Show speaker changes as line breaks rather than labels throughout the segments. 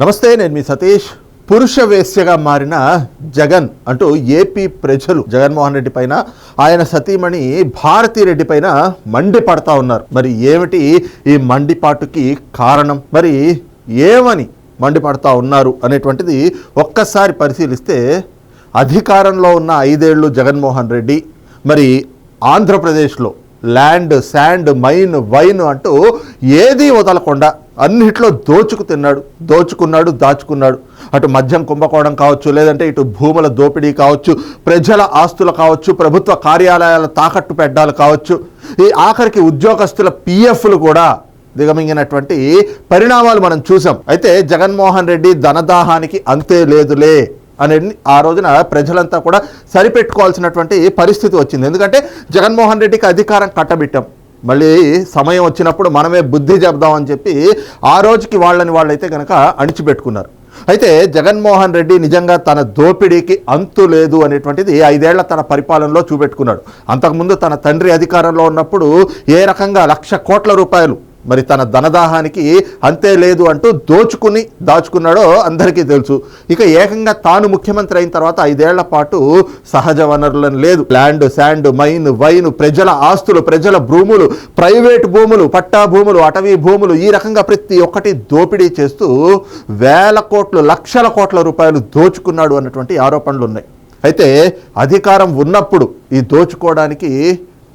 నమస్తే నేను మీ సతీష్. పురుష వేశ్యగా మారిన జగన్ అంటూ ఏపీ ప్రజలు జగన్మోహన్ రెడ్డి పైన ఆయన సతీమణి భారతీరెడ్డి పైన మండిపడతా ఉన్నారు. మరి ఏమిటి ఈ మండిపాటుకి కారణం? మరి ఏమని మండిపడతా ఉన్నారు అనేటువంటిది ఒక్కసారి పరిశీలిస్తే అధికారంలో ఉన్న ఐదేళ్ళు జగన్మోహన్ రెడ్డి మరి ఆంధ్రప్రదేశ్లో ల్యాండ్ శాండ్ మైన్ వైన్ అంటూ ఏదీ వదలకుండా అన్నిట్లో దోచుకు తిన్నాడు దోచుకున్నాడు దాచుకున్నాడు. అటు మద్యం కుంభకోణం కావచ్చు లేదంటే ఇటు భూముల దోపిడీ కావచ్చు ప్రజల ఆస్తులు కావచ్చు ప్రభుత్వ కార్యాలయాల తాకట్టు పెట్టాలు కావచ్చు ఈ ఆఖరికి ఉద్యోగస్తుల పిఎఫ్లు కూడా దిగమింగినటువంటి పరిణామాలు మనం చూసాం. అయితే జగన్మోహన్ రెడ్డి ధనదాహానికి అంతే లేదులే అనేది ఆ రోజున ప్రజలంతా కూడా సరిపెట్టుకోవాల్సినటువంటి పరిస్థితి వచ్చింది. ఎందుకంటే జగన్మోహన్ రెడ్డికి అధికారం కట్టబెట్టాం. మళ్ళీ సమయం వచ్చినప్పుడు మనమే బుద్ధి చెప్దామని చెప్పి ఆ రోజుకి వాళ్ళని వాళ్ళైతే కనుక అణిచిపెట్టుకున్నారు. అయితే జగన్మోహన్ రెడ్డి నిజంగా తన దోపిడీకి అంతు లేదు అనేటువంటిది ఐదేళ్ళ తన పరిపాలనలో చూపెట్టుకున్నాడు. అంతకుముందు తన తండ్రి అధికారంలో ఉన్నప్పుడు ఏ రకంగా లక్ష కోట్ల రూపాయలు మరి తన ధనదాహానికి అంతే లేదు అంటూ దోచుకుని దాచుకున్నాడో అందరికీ తెలుసు. ఇక ఏకంగా తాను ముఖ్యమంత్రి అయిన తర్వాత ఐదేళ్ళ పాటు సహజ వనరులను లేదు. ల్యాండ్ శాండ్ మైన్ వైన్ ప్రజల ఆస్తులు ప్రజల భూములు ప్రైవేట్ భూములు పట్టా భూములు అటవీ భూములు ఈ రకంగా ప్రతి ఒక్కటి దోపిడీ చేస్తూ వేల కోట్లు లక్షల కోట్ల రూపాయలు దోచుకున్నాడు అన్నటువంటి ఆరోపణలు ఉన్నాయి అయితే అధికారం ఉన్నప్పుడు ఈ దోచుకోవడానికి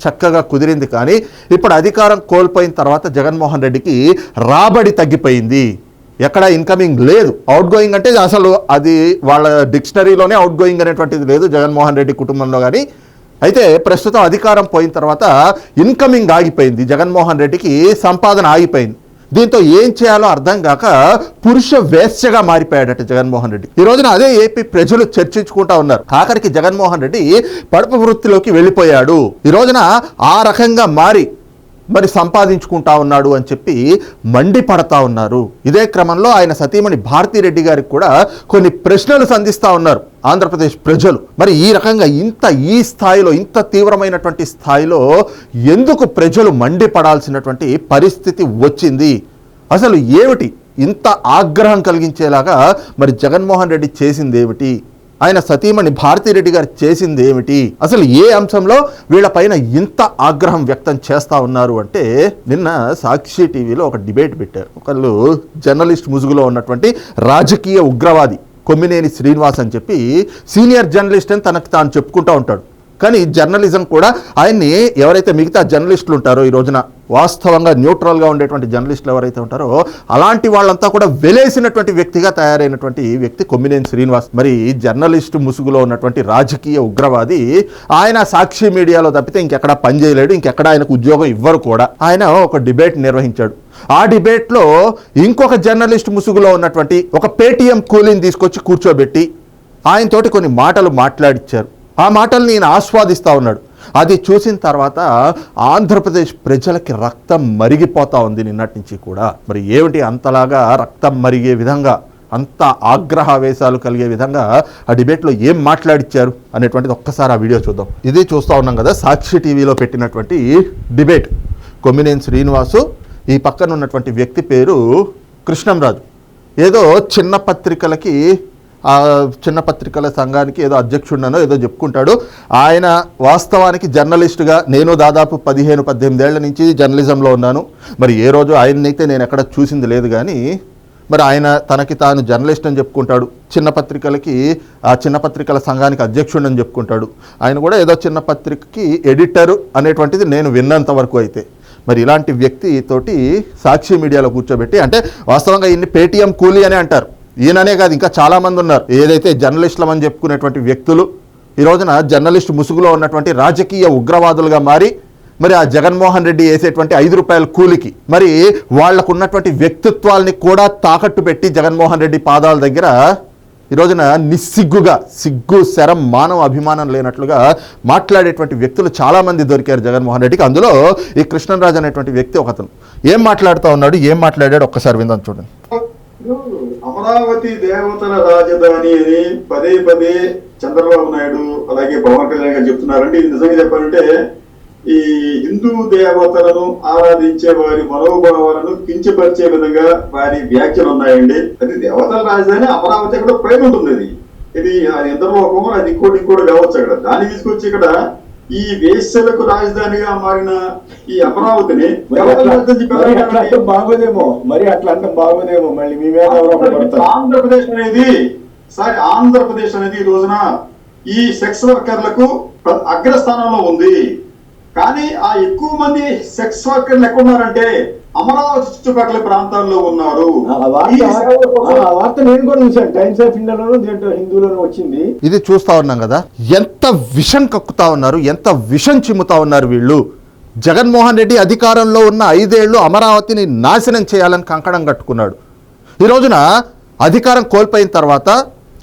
చక్కగా కుదిరింది కానీ ఇప్పుడు అధికారం కోల్పోయిన తర్వాత జగన్మోహన్ రెడ్డికి రాబడి తగ్గిపోయింది. ఎక్కడ ఇన్కమింగ్ లేదు. అవుట్ గోయింగ్ అంటే అసలు అది వాళ్ళ డిక్షనరీలోనే అవుట్ గోయింగ్ అనేటువంటిది లేదు జగన్మోహన్ రెడ్డి కుటుంబంలో కానీ. అయితే ప్రస్తుతం అధికారం పోయిన తర్వాత ఇన్కమింగ్ ఆగిపోయింది. జగన్మోహన్ రెడ్డికి సంపాదన ఆగిపోయింది. దీంతో ఏం చేయాలో అర్థం కాక పురుష వేశ్యగా మారిపోయాడట జగన్మోహన్ రెడ్డి. ఈ రోజున అదే ఏపీ ప్రజలు చర్చించుకుంటా ఉన్నారు. ఆఖరికి జగన్మోహన్ రెడ్డి పడప వృత్తిలోకి వెళ్ళిపోయాడు. ఈ రోజున ఆ రకంగా మారి మరి సంపాదించుకుంటా ఉన్నాడు అని చెప్పి మండిపడతా ఉన్నారు. ఇదే క్రమంలో ఆయన సతీమణి భారతీరెడ్డి గారికి కూడా కొన్ని ప్రశ్నలు సంధిస్తూ ఉన్నారు. ఆంధ్రప్రదేశ్ ప్రజలు. మరి ఈ రకంగా ఇంత ఈ స్థాయిలో ఇంత తీవ్రమైనటువంటి స్థాయిలో ఎందుకు ప్రజలు మండిపడాల్సినటువంటి పరిస్థితి వచ్చింది? అసలు ఏమిటి ఇంత ఆగ్రహం కలిగించేలాగా మరి జగన్మోహన్ రెడ్డి చేసింది ఏమిటి? ఆయన సతీమణి భారతీరెడ్డి గారు చేసింది ఏమిటి? అసలు ఏ అంశంలో వీళ్ళపైన ఇంత ఆగ్రహం వ్యక్తం చేస్తా ఉన్నారు అంటే నిన్న సాక్షి టీవీలో ఒక డిబేట్ పెట్టారు. ఒకళ్ళు జర్నలిస్ట్ ముసుగులో ఉన్నటువంటి రాజకీయ ఉగ్రవాది కొమ్మినేని శ్రీనివాస్ అని చెప్పి సీనియర్ జర్నలిస్ట్ అని తనకు తాను చెప్పుకుంటూ ఉంటాడు. కానీ జర్నలిజం కూడా ఆయన్ని ఎవరైతే మిగతా జర్నలిస్టులు ఉంటారో ఈ రోజున వాస్తవంగా న్యూట్రల్గా ఉండేటువంటి జర్నలిస్టులు ఎవరైతే ఉంటారో అలాంటి వాళ్ళంతా కూడా వెలేసినటువంటి వ్యక్తిగా తయారైనటువంటి వ్యక్తి కొమ్మినేని శ్రీనివాస్. మరి జర్నలిస్టు ముసుగులో ఉన్నటువంటి రాజకీయ ఉగ్రవాది ఆయన సాక్షి మీడియాలో తప్పితే ఇంకెక్కడ పనిచేయలేడు ఇంకెక్కడ ఆయనకు ఉద్యోగం ఇవ్వరు కూడా. ఆయన ఒక డిబేట్ నిర్వహించాడు. ఆ డిబేట్లో ఇంకొక జర్నలిస్ట్ ముసుగులో ఉన్నటువంటి ఒక పేటీఎం కూలీని తీసుకొచ్చి కూర్చోబెట్టి ఆయనతోటి కొన్ని మాటలు మాట్లాడిచ్చారు. ఆ మాటలు నేను ఆస్వాదిస్తూ ఉన్నాడు. అది చూసిన తర్వాత ఆంధ్రప్రదేశ్ ప్రజలకి రక్తం మరిగిపోతూ ఉంది నిన్నటి నుంచి కూడా. మరి ఏమిటి అంతలాగా రక్తం మరిగే విధంగా అంత ఆగ్రహావేశాలు కలిగే విధంగా ఆ డిబేట్లో ఏం మాట్లాడిచ్చారు అనేటువంటిది ఒక్కసారి ఆ వీడియో చూద్దాం. ఇది చూస్తూ ఉన్నాం కదా సాక్షి టీవీలో పెట్టినటువంటి డిబేట్. కొమ్మినేని శ్రీనివాసు ఈ పక్కన ఉన్నటువంటి వ్యక్తి పేరు కృష్ణంరాజు. ఏదో చిన్న పత్రికలకి ఆ చిన్న పత్రికల సంఘానికి ఏదో అధ్యక్షుడినో ఏదో చెప్పుకుంటాడు. ఆయన వాస్తవానికి జర్నలిస్టుగా నేను దాదాపు పదిహేను పద్దెనిమిదేళ్ళ నుంచి జర్నలిజంలో ఉన్నాను. మరి ఏ రోజు ఆయన్నైతే నేను ఎక్కడ చూసింది లేదు కానీ మరి ఆయన తనకి తాను జర్నలిస్ట్ అని చెప్పుకుంటాడు. చిన్న పత్రికలకి ఆ చిన్న పత్రికల సంఘానికి అధ్యక్షుడు అని చెప్పుకుంటాడు. ఆయన కూడా ఏదో చిన్న పత్రికకి ఎడిటర్ అనేటువంటిది నేను విన్నంత వరకు అయితే. మరి ఇలాంటి వ్యక్తి తోటి సాక్షి మీడియాలో కూర్చోబెట్టి అంటే వాస్తవంగా ఇన్ని పేటీఎం కూలీ అని అంటారు. ఈయననే కాదు ఇంకా చాలామంది ఉన్నారు. ఏదైతే జర్నలిస్టులం అని చెప్పుకునేటువంటి వ్యక్తులు ఈ రోజున జర్నలిస్ట్ ముసుగులో ఉన్నటువంటి రాజకీయ ఉగ్రవాదులుగా మారి మరి ఆ జగన్మోహన్ రెడ్డి వేసేటువంటి ఐదు రూపాయల కూలికి మరి వాళ్ళకు ఉన్నటువంటి వ్యక్తిత్వాల్ని కూడా తాకట్టు పెట్టి జగన్మోహన్ రెడ్డి పాదాల దగ్గర ఈ రోజున నిస్సిగ్గుగా సిగ్గు శరం మానవ అభిమానం లేనట్లుగా మాట్లాడేటువంటి వ్యక్తులు చాలామంది దొరికారు జగన్మోహన్ రెడ్డికి. అందులో ఈ కృష్ణరాజు అనేటువంటి వ్యక్తి ఒకతను. ఏం మాట్లాడుతూ ఉన్నాడు ఏం మాట్లాడాడు ఒక్కసారి విందాం చూడండి.
అమరావతి దేవతల రాజధాని అని పదే పదే చంద్రబాబు నాయుడు అలాగే పవన్ కళ్యాణ్ గారు చెప్తున్నారండి. ఇది నిజంగా చెప్పాలంటే ఈ హిందూ దేవతలను ఆరాధించే వారి మనోభావాలను కించపరిచే విధంగా వారి వ్యాఖ్యలు ఉన్నాయండి. అది దేవతల రాజధాని అమరావతి అక్కడ పైన ఉంటుంది అది ఇది అది ఇంద్రలోకము అది ఇంకోటి ఇంకోటి కావచ్చు అక్కడ. దాన్ని తీసుకొచ్చి ఇక్కడ ఈ వేశ్యలకు రాజధానిగా మారిన ఈ అమరావతిని
అట్లా బాగోదేమో. మరి అట్లా అంటే బాగోదేమో. మళ్ళీ మీ మీద ఎవరో పడతారు.
ఆంధ్రప్రదేశ్ అనేది సారీ ఆంధ్రప్రదేశ్ అనేది ఈ రోజున ఈ సెక్స్ వర్కర్లకు అగ్రస్థానంలో ఉంది. కానీ ఆ ఎక్కువ మంది సెక్స్ వర్కర్లు ఎక్కడ ఉన్నారంటే అమరావతి చుట్టుపక్కల ప్రాంతాల్లో ఉన్నారు.
వార్త నేను కూడా టైమ్స్ ఆఫ్ ఇండియాలోనూ దీంట్లో వచ్చింది.
ఇది చూస్తా ఉన్నాం కదా. ఎంత విషం కక్కుతా ఉన్నారు ఎంత విషం చిమ్ముతా ఉన్నారు వీళ్ళు. జగన్మోహన్ రెడ్డి అధికారంలో ఉన్న ఐదేళ్ళు అమరావతిని నాశనం చేయాలని కంకణం కట్టుకున్నాడు. ఈ రోజున అధికారం కోల్పోయిన తర్వాత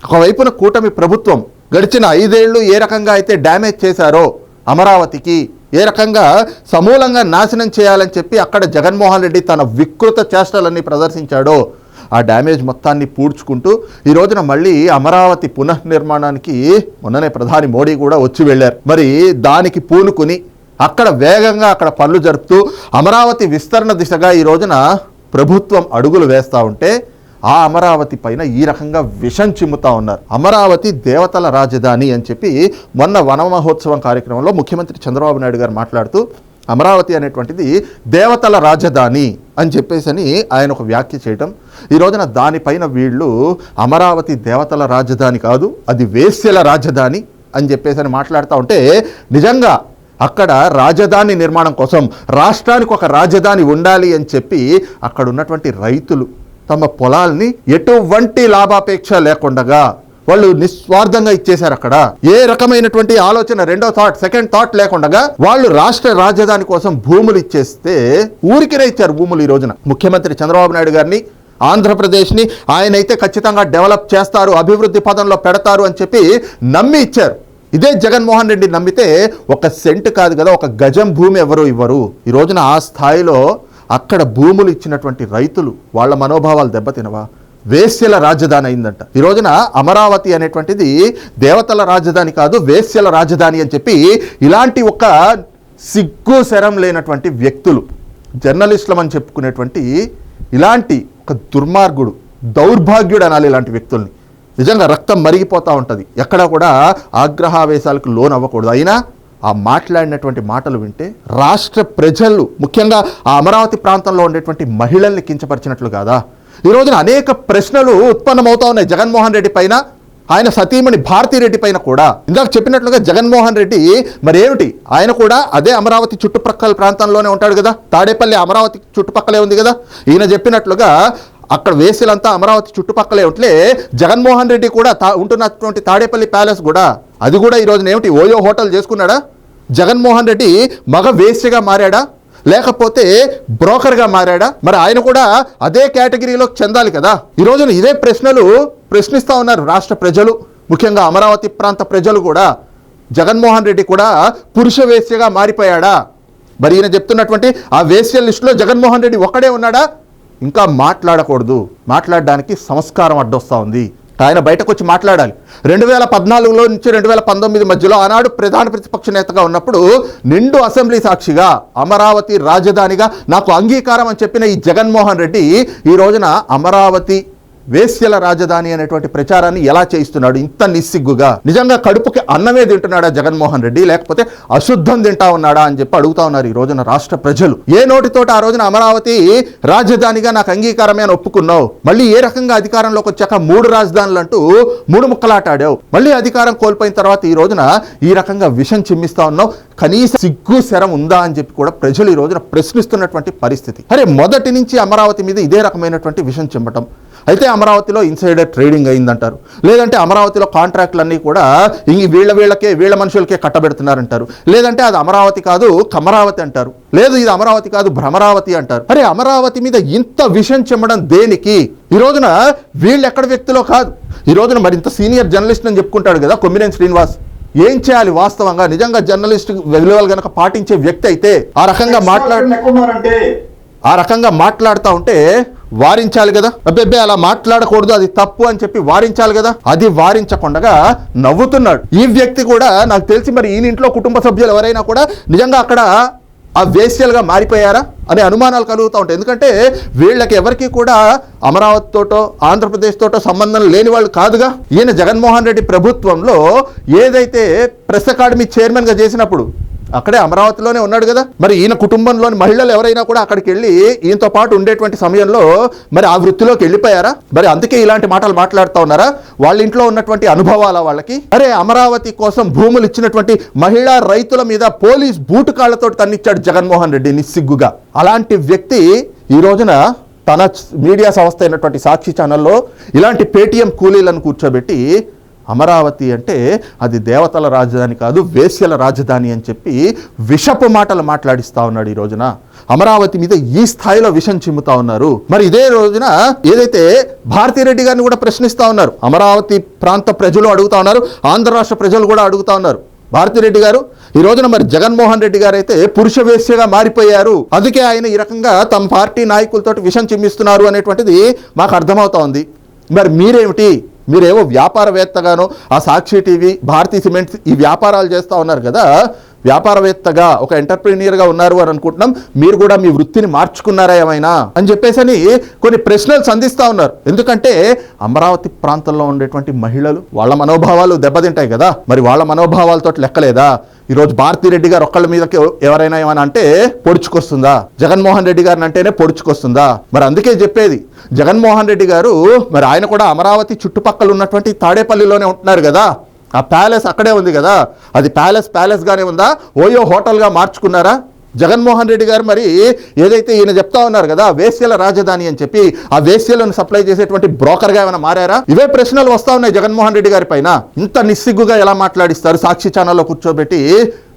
ఒకవైపున కూటమి ప్రభుత్వం గడిచిన ఐదేళ్ళు ఏ రకంగా అయితే డ్యామేజ్ చేశారో అమరావతికి ఏ రకంగా సమూలంగా నాశనం చేయాలని చెప్పి అక్కడ జగన్మోహన్ రెడ్డి తన వికృత చేష్టలన్నీ ప్రదర్శించాడో ఆ డ్యామేజ్ మొత్తాన్ని పూడ్చుకుంటూ ఈ రోజున మళ్ళీ అమరావతి పునర్నిర్మాణానికి మొన్ననే ప్రధాని మోడీ కూడా వచ్చి వెళ్ళారు. మరి దానికి పూనుకుని అక్కడ వేగంగా అక్కడ పనులు జరుపుతూ అమరావతి విస్తరణ దిశగా ఈ రోజున ప్రభుత్వం అడుగులు వేస్తూ ఉంటే ఆ అమరావతి పైన ఈ రకంగా విషం చిమ్ముతా ఉన్నారు. అమరావతి దేవతల రాజధాని అని చెప్పి మొన్న వన మహోత్సవం కార్యక్రమంలో ముఖ్యమంత్రి చంద్రబాబు నాయుడు గారు మాట్లాడుతూ అమరావతి అనేటువంటిది దేవతల రాజధాని అని చెప్పేసి అని ఆయన ఒక వ్యాఖ్య చేయటం. ఈ రోజున దానిపైన వీళ్ళు అమరావతి దేవతల రాజధాని కాదు అది వేశ్యల రాజధాని అని చెప్పేసి అని మాట్లాడుతూ ఉంటే నిజంగా అక్కడ రాజధాని నిర్మాణం కోసం రాష్ట్రానికి ఒక రాజధాని ఉండాలి అని చెప్పి అక్కడ ఉన్నటువంటి రైతులు తమ పొలాల్ని ఎటువంటి లాభాపేక్ష లేకుండగా వాళ్ళు నిస్వార్థంగా ఇచ్చేశారు అక్కడ. ఏ రకమైనటువంటి ఆలోచన రెండో థాట్ సెకండ్ థాట్ లేకుండా వాళ్ళు రాష్ట్ర రాజధాని కోసం భూములు ఇచ్చేస్తే ఊరికినే ఇచ్చారు భూములు ఈ రోజున. ముఖ్యమంత్రి చంద్రబాబు నాయుడు గారిని ఆంధ్రప్రదేశ్ని ఆయన అయితే ఖచ్చితంగా డెవలప్ చేస్తారు అభివృద్ధి పదంలో పెడతారు అని చెప్పి నమ్మి ఇచ్చారు. ఇదే జగన్మోహన్ రెడ్డి నమ్మితే ఒక సెంట్ కాదు కదా ఒక గజం భూమి ఎవరు ఇవ్వరు. ఈ రోజున ఆ స్థాయిలో అక్కడ భూములు ఇచ్చినటువంటి రైతులు వాళ్ళ మనోభావాలు దెబ్బతినవా? వేశ్యల రాజధాని అయిందంట. ఈ రోజున అమరావతి అనేటువంటిది దేవతల రాజధాని కాదు వేశ్యల రాజధాని అని చెప్పి ఇలాంటి ఒక సిగ్గు శరం లేనటువంటి వ్యక్తులు జర్నలిస్టులం అని చెప్పుకునేటువంటి ఇలాంటి ఒక దుర్మార్గుడు దౌర్భాగ్యుడు అనాలి ఇలాంటి వ్యక్తుల్ని. నిజంగా రక్తం మరిగిపోతూ ఉంటుంది. ఎక్కడ కూడా ఆగ్రహావేశాలకు లోన్ అవ్వకూడదు అయినా ఆ మాట్లాడినటువంటి మాటలు వింటే రాష్ట్ర ప్రజలు ముఖ్యంగా ఆ అమరావతి ప్రాంతంలో ఉండేటువంటి మహిళల్ని కించపరిచినట్లు కాదా? ఈ రోజున అనేక ప్రశ్నలు ఉత్పన్నమవుతా ఉన్నాయి జగన్మోహన్ రెడ్డి పైన ఆయన సతీమణి భారతీరెడ్డి పైన కూడా. ఇందాక చెప్పినట్లుగా జగన్మోహన్ రెడ్డి మరి ఏమిటి ఆయన కూడా అదే అమరావతి చుట్టుపక్కల ప్రాంతంలోనే ఉంటాడు కదా? తాడేపల్లి అమరావతి చుట్టుపక్కలే ఉంది కదా? ఈయన చెప్పినట్లుగా అక్కడ వేసులంతా అమరావతి చుట్టుపక్కలే ఉంటే జగన్మోహన్ రెడ్డి కూడా తా ఉంటున్నటువంటి తాడేపల్లి ప్యాలెస్ కూడా. అది కూడా ఈ రోజున ఏమిటి? ఓయో హోటల్ చేసుకున్నాడా? జగన్మోహన్ రెడ్డి మగ వేశ్యగా మారాడా? లేకపోతే బ్రోకర్గా మారాడా? మరి ఆయన కూడా అదే కేటగిరీలో చెందాలి కదా. ఈ రోజున ఇదే ప్రశ్నలు ప్రశ్నిస్తూ ఉన్నారు రాష్ట్ర ప్రజలు. ముఖ్యంగా అమరావతి ప్రాంత ప్రజలు కూడా. జగన్మోహన్ రెడ్డి కూడా పురుష వేశ్యగా మారిపోయాడా? మరి ఈయన చెప్తున్నటువంటి ఆ వేశ్య లిస్టులో జగన్మోహన్ రెడ్డి ఒక్కడే ఉన్నాడా? ఇంకా మాట్లాడకూడదు. మాట్లాడడానికి సంస్కారం అడ్డొస్తూ ఉంది. ఆయన బయటకు వచ్చి మాట్లాడాలి. రెండు వేల పద్నాలుగులో నుంచి రెండు వేల పంతొమ్మిది మధ్యలో ఆనాడు ప్రధాన ప్రతిపక్ష నేతగా ఉన్నప్పుడు నిండు అసెంబ్లీ సాక్షిగా అమరావతి రాజధానిగా నాకు అంగీకారం అని చెప్పిన ఈ జగన్మోహన్ రెడ్డి ఈ రోజున అమరావతి వేశ్యల రాజధాని అనేటువంటి ప్రచారాన్ని ఎలా చేయిస్తున్నాడు? ఇంత నిస్సిగ్గుగా. నిజంగా కడుపుకి అన్నమే తింటున్నాడా జగన్మోహన్ రెడ్డి? లేకపోతే అశుద్ధం తింటా ఉన్నాడా అని చెప్పి అడుగుతా ఉన్నారు ఈ రోజున రాష్ట్ర ప్రజలు. ఏ నోటితోటి ఆ రోజున అమరావతి రాజధానిగా నాకు అంగీకారమే అని ఒప్పుకున్నావు? మళ్ళీ ఏ రకంగా అధికారంలోకి వచ్చాక మూడు రాజధానులు అంటూ మూడు ముక్కలాటాడావు మళ్ళీ అధికారం కోల్పోయిన తర్వాత ఈ రోజున ఈ రకంగా విషం చిమ్మిస్తా ఉన్నావు? కనీస సిగ్గు శరం ఉందా అని చెప్పి కూడా ప్రజలు ఈ రోజున ప్రశ్నిస్తున్నటువంటి పరిస్థితి. అరే మొదటి నుంచి అమరావతి మీద ఇదే రకమైనటువంటి విషం చిమ్మటం. అయితే అమరావతిలో ఇన్సైడర్ ట్రేడింగ్ అయిందంటారు. లేదంటే అమరావతిలో కాంట్రాక్టులన్నీ కూడా వీళ్ళ వీళ్ళకే వీళ్ళ మనుషులకే కట్టబెడుతున్నారంటారు. లేదంటే అది అమరావతి కాదు కమరావతి అంటారు. లేదు ఇది అమరావతి కాదు భ్రమరావతి అంటారు. అరే అమరావతి మీద ఇంత విషం చెమ్మడం దేనికి? ఈ రోజున వీళ్ళు ఎక్కడ వ్యక్తిలో కాదు. ఈ రోజున మరి ఇంత సీనియర్ జర్నలిస్ట్ అని చెప్పుకుంటాడు కదా కొమ్మినేని శ్రీనివాస్. ఏం చేయాలి వాస్తవంగా? నిజంగా జర్నలిస్ట్ విలువలు గనక పాటించే వ్యక్తి అయితే ఆ రకంగా మాట్లాడు
ఎక్కడ ఉన్నారంటే
ఆ రకంగా మాట్లాడుతూ ఉంటే వారించాలి కదా? అబ్బెబ్బే అలా మాట్లాడకూడదు అది తప్పు అని చెప్పి వారించాలి కదా? అది వారించకుండా నవ్వుతున్నాడు. ఈ వ్యక్తి కూడా నాకు తెలిసి మరి ఈయన ఇంట్లో కుటుంబ సభ్యులు ఎవరైనా కూడా నిజంగా అక్కడ ఆ వేస్యలుగా మారిపోయారా? అనే అనుమానాలు కలుగుతూ ఉంటాయి. ఎందుకంటే వీళ్ళకి ఎవరికి కూడా అమరావతి తోటో ఆంధ్రప్రదేశ్ తోటో సంబంధం లేని వాళ్ళు కాదుగా. ఈయన జగన్మోహన్ రెడ్డి ప్రభుత్వంలో ఏదైతే ప్రెస్ అకాడమీ చైర్మన్గా చేసినప్పుడు అక్కడే అమరావతిలోనే ఉన్నాడు కదా. మరి ఈయన కుటుంబంలోని మహిళలు ఎవరైనా కూడా అక్కడికి వెళ్ళి ఈయనతో పాటు ఉండేటువంటి సమయంలో మరి ఆ వృత్తిలోకి వెళ్ళిపోయారా? మరి అందుకే ఇలాంటి మాటలు మాట్లాడుతూ ఉన్నారా? వాళ్ళ ఇంట్లో ఉన్నటువంటి అనుభవాల వాళ్ళకి? అరే అమరావతి కోసం భూములు ఇచ్చినటువంటి మహిళా రైతుల మీద పోలీస్ బూటు కాళ్ళతో తన్నిచ్చాడు జగన్మోహన్ రెడ్డి నిస్సిగ్గుగా. అలాంటి వ్యక్తి ఈ రోజున తన మీడియా సంస్థ అయినటువంటి సాక్షి ఛానల్లో ఇలాంటి పేటీఎం కూలీలను కూర్చోబెట్టి అమరావతి అంటే అది దేవతల రాజధాని కాదు వేశ్యల రాజధాని అని చెప్పి విషపు మాటలు మాట్లాడిస్తా ఉన్నాడు ఈ రోజున. అమరావతి మీద ఈ స్థాయిలో విషం చిమ్ముతా ఉన్నారు. మరి ఇదే రోజున ఏదైతే భారతీరెడ్డి గారిని కూడా ప్రశ్నిస్తా ఉన్నారు అమరావతి ప్రాంత ప్రజలు అడుగుతా ఉన్నారు ఆంధ్ర రాష్ట్ర ప్రజలు కూడా అడుగుతా ఉన్నారు. భారతిరెడ్డి గారు ఈ రోజున మరి జగన్మోహన్ రెడ్డి గారు అయితే పురుష వేశ్యగా మారిపోయారు. అందుకే ఆయన ఈ రకంగా తమ పార్టీ నాయకులతో విషం చిమ్మిస్తున్నారు అనేటువంటిది మాకు అర్థమవుతా ఉంది. మరి మీరేమిటి? మీరేవో వ్యాపారవేత్తగానో ఆ సాక్షి టీవీ భారతీ సిమెంట్స్ ఈ వ్యాపారాలు చేస్తూ ఉన్నారు కదా వ్యాపారవేత్తగా ఒక ఎంటర్ప్రీనియర్గా ఉన్నారు అని అనుకుంటున్నాం. మీరు కూడా మీ వృత్తిని మార్చుకున్నారా ఏమైనా? అని చెప్పేసి అని కొన్ని ప్రశ్నలు సంధిస్తూ ఉన్నారు. ఎందుకంటే అమరావతి ప్రాంతంలో ఉండేటువంటి మహిళలు వాళ్ళ మనోభావాలు దెబ్బతింటాయి కదా. మరి వాళ్ళ మనోభావాలతో లెక్కలేదా? ఈరోజు భారతిరెడ్డి గారు ఒక్కళ్ళ మీదకి ఎవరైనా ఏమైనా అంటే పొడుచుకొస్తుందా? జగన్మోహన్ రెడ్డి గారిని అంటేనే పొడుచుకొస్తుందా? మరి అందుకే చెప్పేది. జగన్మోహన్ రెడ్డి గారు మరి ఆయన కూడా అమరావతి చుట్టుపక్కల ఉన్నటువంటి తాడేపల్లిలోనే ఉంటున్నారు కదా. ఆ ప్యాలెస్ అక్కడే ఉంది కదా? అది ప్యాలెస్ ప్యాలెస్గానే ఉందా? ఓయో హోటల్గా మార్చుకున్నారా? జగన్మోహన్ రెడ్డి గారు మరి ఏదైతే ఈయన చెప్తా ఉన్నారు కదా వేశ్యల రాజధాని అని చెప్పి ఆ వేశ్యలను సప్లై చేసేటువంటి బ్రోకర్గా ఏమైనా మారారా? ఇవే ప్రశ్నలు వస్తా ఉన్నాయి జగన్మోహన్ రెడ్డి గారి పైన. ఇంత నిస్సిగ్గుగా ఎలా మాట్లాడిస్తారు? సాక్షి ఛానల్లో కూర్చోబెట్టి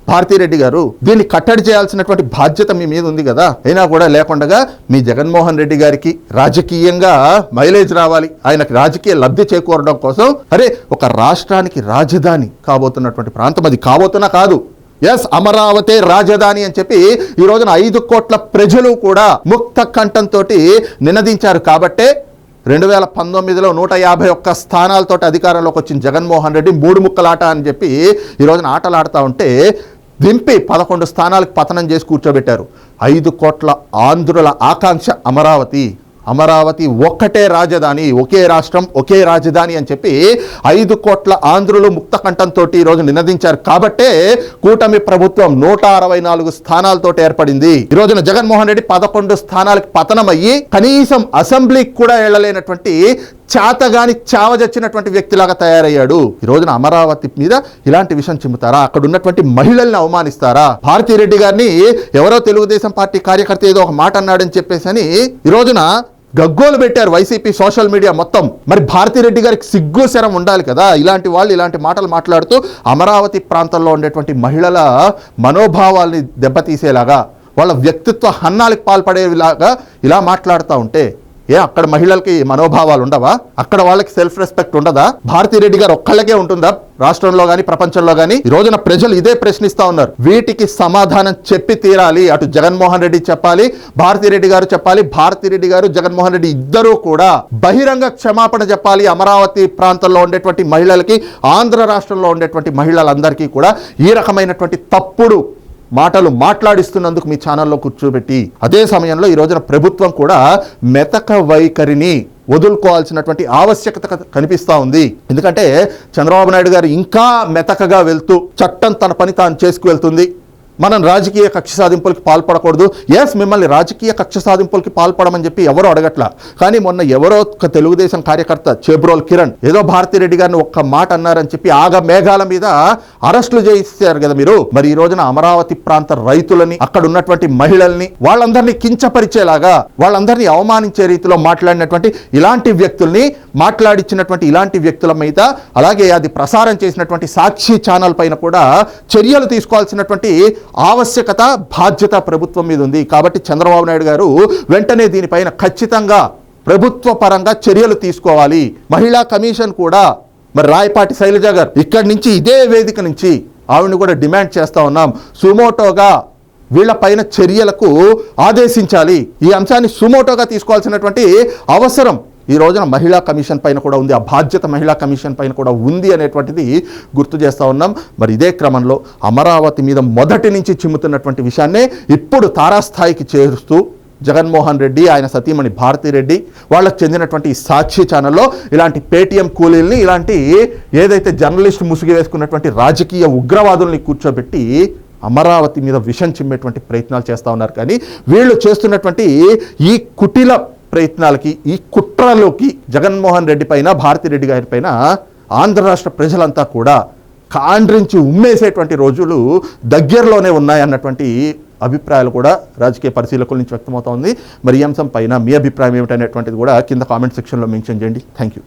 భారతీరెడ్డి గారు దీన్ని కట్టడి చేయాల్సినటువంటి బాధ్యత మీ మీద ఉంది కదా. అయినా కూడా లేకుండా మీ జగన్మోహన్ రెడ్డి గారికి రాజకీయంగా మైలేజ్ రావాలి. ఆయనకు రాజకీయ లబ్ధి చేకూరడం కోసం అరే ఒక రాష్ట్రానికి రాజధాని కాబోతున్నటువంటి ప్రాంతం అది కాబోతున్నా కాదు. ఎస్ అమరావతి రాజధాని అని చెప్పి ఈ రోజున ఐదు కోట్ల ప్రజలు కూడా ముక్త కంఠంతో నినదించారు. కాబట్టే రెండు వేల పంతొమ్మిదిలో నూట యాభై ఒక్క స్థానాలతోటి అధికారంలోకి వచ్చిన జగన్మోహన్ రెడ్డి మూడు ముక్కలాట అని చెప్పి ఈ రోజున ఉంటే దింపి పదకొండు స్థానాలకు పతనం చేసి కూర్చోబెట్టారు. ఐదు కోట్ల ఆంధ్రుల ఆకాంక్ష అమరావతి. అమరావతి ఒక్కటే రాజధాని ఒకే రాష్ట్రం ఒకే రాజధాని అని చెప్పి ఐదు కోట్ల ఆంధ్రులు ముక్తకంఠంతో ఈరోజు నినదించారు. కాబట్టే కూటమి ప్రభుత్వం నూట అరవై నాలుగు స్థానాలతో ఏర్పడింది. ఈ రోజున జగన్మోహన్ రెడ్డి పదకొండు స్థానాలకు పతనమయ్యి కనీసం అసెంబ్లీకి కూడా వెళ్ళలేనటువంటి చాతగాని చావజచ్చినటువంటి వ్యక్తిలాగా తయారయ్యాడు. ఈ రోజున అమరావతి మీద ఇలాంటి విషయం చిమ్ముతారా? అక్కడ ఉన్నటువంటి మహిళల్ని అవమానిస్తారా? భారతిరెడ్డి గారిని ఎవరో తెలుగుదేశం పార్టీ కార్యకర్త ఏదో ఒక మాట అన్నాడని చెప్పేసి అని ఈ రోజున గగ్గోలు పెట్టారు వైసీపీ సోషల్ మీడియా మొత్తం. మరి భారతిరెడ్డి గారికి సిగ్గు శరం ఉండాలి కదా? ఇలాంటి వాళ్ళు ఇలాంటి మాటలు మాట్లాడుతూ అమరావతి ప్రాంతంలో ఉండేటువంటి మహిళల మనోభావాల్ని దెబ్బతీసేలాగా వాళ్ళ వ్యక్తిత్వ హన్నాలకు పాల్పడేలాగా ఇలా మాట్లాడుతూ ఉంటే ఏ అక్కడ మహిళలకి మనోభావాలు ఉండవా? అక్కడ వాళ్ళకి సెల్ఫ్ రెస్పెక్ట్ ఉండదా? భారతిరెడ్డి గారు ఒక్కళ్ళకే ఉంటుందా? రాష్ట్రంలో కానీ ప్రపంచంలో కానీ ఈ రోజున ప్రజలు ఇదే ప్రశ్నిస్తా ఉన్నారు. వీటికి సమాధానం చెప్పి తీరాలి. అటు జగన్మోహన్ రెడ్డి చెప్పాలి భారతిరెడ్డి గారు చెప్పాలి భారతిరెడ్డి గారు జగన్మోహన్ రెడ్డి ఇద్దరూ కూడా బహిరంగ క్షమాపణ చెప్పాలి. అమరావతి ప్రాంతంలో ఉండేటువంటి మహిళలకి ఆంధ్ర రాష్ట్రంలో ఉండేటువంటి మహిళలందరికీ కూడా ఈ రకమైనటువంటి తప్పుడు మాటలు మాట్లాడిస్తున్నందుకు మీ ఛానల్లో కూర్చోబెట్టి అదే సమయంలో ఈ రోజున ప్రభుత్వం కూడా మెతక వైఖరిని వదులుకోవాల్సినటువంటి ఆవశ్యకత కనిపిస్తూ ఉంది. ఎందుకంటే చంద్రబాబు నాయుడు గారు ఇంకా మెతకగా వెళ్తూ చట్టం తన పని తాను చేసుకువెళ్తుంది. మనం రాజకీయ కక్ష సాధింపులకి పాల్పడకూడదు. ఎస్ మిమ్మల్ని రాజకీయ కక్ష సాధింపులకి పాల్పడమని చెప్పి ఎవరో అడగట్లా? కానీ మొన్న ఎవరో ఒక తెలుగుదేశం కార్యకర్త చేబ్రోల్ కిరణ్ ఏదో భారతిరెడ్డి గారిని ఒక్క మాట అన్నారని చెప్పి ఆగ మేఘాల మీద అరెస్టులు చేయిస్తారు కదా మీరు. మరి ఈ రోజున అమరావతి ప్రాంత రైతులని అక్కడ ఉన్నటువంటి మహిళల్ని వాళ్ళందరినీ కించపరిచేలాగా వాళ్ళందరినీ అవమానించే రీతిలో మాట్లాడినటువంటి ఇలాంటి వ్యక్తుల్ని మాట్లాడిచ్చినటువంటి ఇలాంటి వ్యక్తుల మీద అలాగే అది ప్రసారం చేసినటువంటి సాక్షి ఛానల్ పైన కూడా చర్యలు తీసుకోవాల్సినటువంటి ఆవశ్యకత బాధ్యత ప్రభుత్వం మీద ఉంది. కాబట్టి చంద్రబాబు నాయుడు గారు వెంటనే దీనిపైన ఖచ్చితంగా ప్రభుత్వ పరంగా చర్యలు తీసుకోవాలి. మహిళా కమిషన్ కూడా మరి రాయపాటి శైలజ గారు ఇక్కడి నుంచి ఇదే వేదిక నుంచి ఆవిడని కూడా డిమాండ్ చేస్తూ ఉన్నాం. సుమోటోగా వీళ్ళపైన చర్యలకు ఆదేశించాలి. ఈ అంశాన్ని సుమోటోగా తీసుకోవాల్సినటువంటి అవసరం ఈ రోజున మహిళా కమిషన్ పైన కూడా ఉంది ఆ బాధ్యత మహిళా కమిషన్ పైన కూడా ఉంది అనేటువంటిది గుర్తు చేస్తూ ఉన్నాం. మరి ఇదే క్రమంలో అమరావతి మీద మొదటి నుంచి చిమ్ముతున్నటువంటి విషయాన్నే ఇప్పుడు తారాస్థాయికి చేరుస్తూ జగన్మోహన్ రెడ్డి ఆయన సతీమణి భారతిరెడ్డి వాళ్ళకు చెందినటువంటి సాక్షి ఛానల్లో ఇలాంటి పేటీఎం కూలీల్ని ఇలాంటి ఏదైతే జర్నలిస్ట్ ముసుగు వేసుకున్నటువంటి రాజకీయ ఉగ్రవాదుల్ని కూర్చోబెట్టి అమరావతి మీద విషం చిమ్మేటువంటి ప్రయత్నాలు చేస్తూ ఉన్నారు. కానీ వీళ్ళు చేస్తున్నటువంటి ఈ కుటిల ప్రయత్నాలకి ఈ కుట్రలోకి జగన్మోహన్ రెడ్డి పైన భారతిరెడ్డి గారి పైన ఆంధ్ర రాష్ట్ర ప్రజలంతా కూడా కాండ్రించి ఉమ్మేసేటువంటి రోజులు దగ్గరలోనే ఉన్నాయన్నటువంటి అభిప్రాయాలు కూడా రాజకీయ పరిశీలకుల నుంచి వ్యక్తమవుతోంది మరి ఈ అంశం పైన మీ అభిప్రాయం ఏమిటనేటువంటిది కూడా కింద కామెంట్ సెక్షన్లో మెన్షన్ చేయండి. Thank you